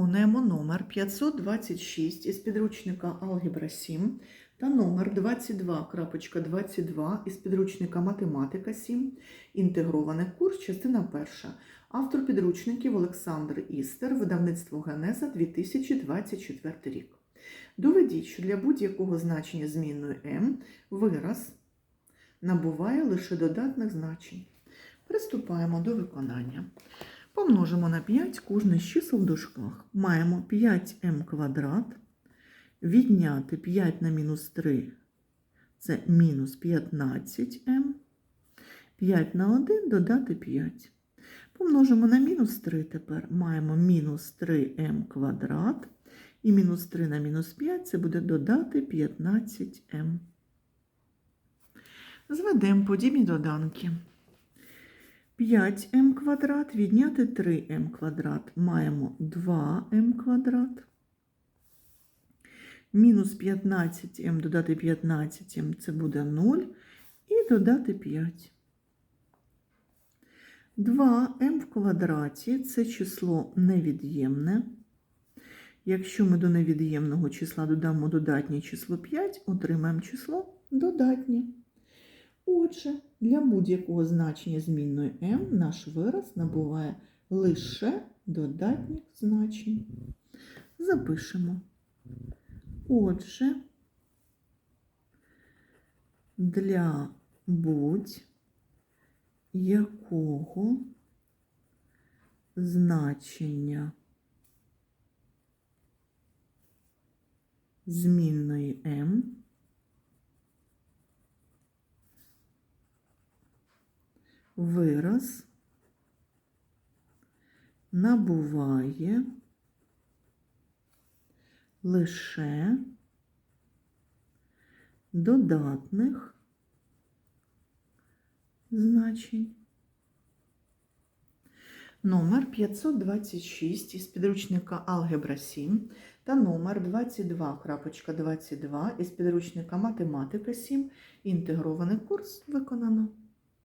Виконуємо номер 526 із підручника Алгебра 7 та номер 22.22 із підручника Математика 7, інтегрований курс, частина перша. Автор підручників Олександр Істер, видавництво Генеза 2024 рік. Доведіть, що для будь-якого значення змінної m вираз набуває лише додатних значень. Приступаємо до виконання. Помножимо на 5 кожне з чисел в дужках. Маємо 5m квадрат. Відняти 5 на мінус 3 це мінус 15m. 5 на 1 додати 5. Помножимо на мінус 3 тепер. Маємо мінус 3m квадрат. І мінус 3 на мінус 5 це буде додати 15m. Зведемо подібні доданки. 5m квадрат відняти 3m квадрат. Маємо 2m квадрат. Мінус 15m додати 15m це буде 0. І додати 5. 2m в квадраті це число невід'ємне. Якщо ми до невід'ємного числа додамо додатнє число 5, отримаємо число додатнє. Отже, для будь-якого значення змінної m наш вираз набуває лише додатніх значень. Запишемо. Отже, для будь-якого значення змінної m вираз набуває лише додатних значень. Номер 526 із підручника Алгебра 7 та номер 22.22 із підручника Математика 7. Інтегрований курс виконано.